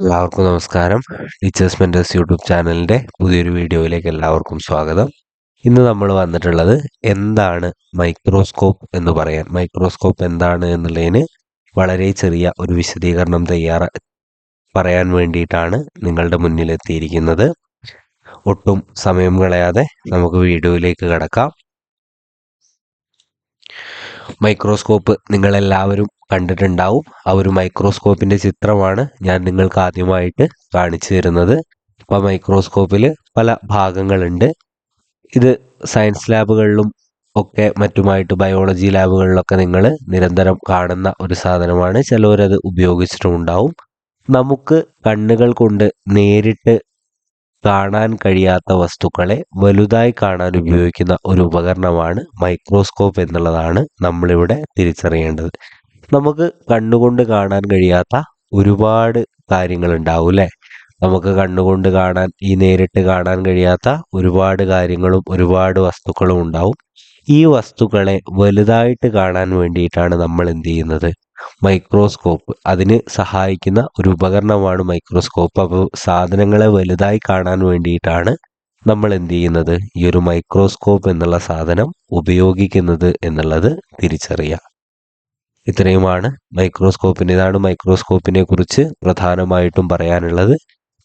എല്ലാവർക്കും നമസ്കാരം. Teachers mentors YouTube ചാനലിന്റെ പുതിയൊരു വീഡിയോയിലേക്ക് എല്ലാവർക്കും സ്വാഗതം. ഇന്ന് നമ്മൾ വന്നിട്ടുള്ളത് എന്താണ് മൈക്രോസ്കോപ്പ് എന്ന് പറയാൻ. മൈക്രോസ്കോപ്പ് എന്താണ് എന്നുള്ളതിന് വളരെ ചെറിയ ഒരു വിശദീകരണം തയ്യാറ പറയാൻ വേണ്ടിയിട്ടാണ് നിങ്ങളുടെ മുന്നിലെത്തിയിരിക്കുന്നത് ഒട്ടും സമയം കളയാതെ നമുക്ക് വീഡിയോയിലേക്ക് കടക്കാം. മൈക്രോസ്കോപ്പ് നിങ്ങളെല്ലാവരും കണ്ടിട്ടുണ്ടാവും. ആ ഒരു മൈക്രോസ്കോപ്പിന്റെ ചിത്രമാണ് ഞാൻ നിങ്ങൾക്ക് ആദ്യമായിട്ട് കാണിച്ചു തരുന്നത്. അപ്പോൾ മൈക്രോസ്കോപ്പിൽ പല ഭാഗങ്ങളുണ്ട്. ഇത് സയൻസ് ലാബുകളിലും ഒക്കെ മറ്റുമായിട്ട് ബയോളജി ലാബുകളിലൊക്കെ നിങ്ങൾ നിരന്തരം കാണുന്ന ഒരു സാധനമാണ്. ചിലവരത് ഉപയോഗിച്ചിട്ടുമുണ്ടാവും. നമുക്ക് കണ്ണുകൾ കൊണ്ട് നേരിട്ട് കാണാൻ കഴിയാത്ത വസ്തുക്കളെ വലുതായി കാണാൻ ഉപയോഗിക്കുന്ന ഒരു ഉപകരണമാണ് മൈക്രോസ്കോപ്പ് എന്നുള്ളതാണ് നമ്മളിവിടെ തിരിച്ചറിയേണ്ടത്. നമുക്ക് കണ്ണുകൊണ്ട് കാണാൻ കഴിയാത്ത ഒരുപാട് കാര്യങ്ങൾ ഉണ്ടാവും അല്ലേ? നമുക്ക് കണ്ണുകൊണ്ട് കാണാൻ ഈ നേരിട്ട് കാണാൻ കഴിയാത്ത ഒരുപാട് കാര്യങ്ങളും ഒരുപാട് വസ്തുക്കളും ഉണ്ടാവും. ഈ വസ്തുക്കളെ വലുതായിട്ട് കാണാൻ വേണ്ടിയിട്ടാണ് നമ്മൾ എന്ത് ചെയ്യുന്നത്? മൈക്രോസ്കോപ്പ്. അതിന് സഹായിക്കുന്ന ഒരു ഉപകരണമാണ് മൈക്രോസ്കോപ്പ്. അപ്പോൾ സാധനങ്ങളെ വലുതായി കാണാൻ വേണ്ടിയിട്ടാണ് നമ്മൾ എന്ത് ചെയ്യുന്നത്? ഈ ഒരു മൈക്രോസ്കോപ്പ് എന്നുള്ള സാധനം ഉപയോഗിക്കുന്നത് എന്നുള്ളത് തിരിച്ചറിയാം ഇത്രയുമാണ് മൈക്രോസ്കോപ്പിന് ഇതാണ് മൈക്രോസ്കോപ്പിനെ കുറിച്ച് പ്രധാനമായിട്ടും പറയാനുള്ളത്.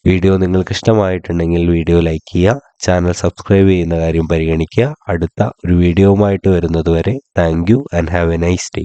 വീഡിയോ നിങ്ങൾക്ക് ഇഷ്ടമായിട്ടുണ്ടെങ്കിൽ വീഡിയോ ലൈക്ക് ചെയ്യുക ചാനൽ സബ്സ്ക്രൈബ് ചെയ്യുന്ന കാര്യം പരിഗണിക്കുക. അടുത്ത ഒരു വീഡിയോവുമായിട്ട് വരുന്നതുവരെ thank you and have a nice day.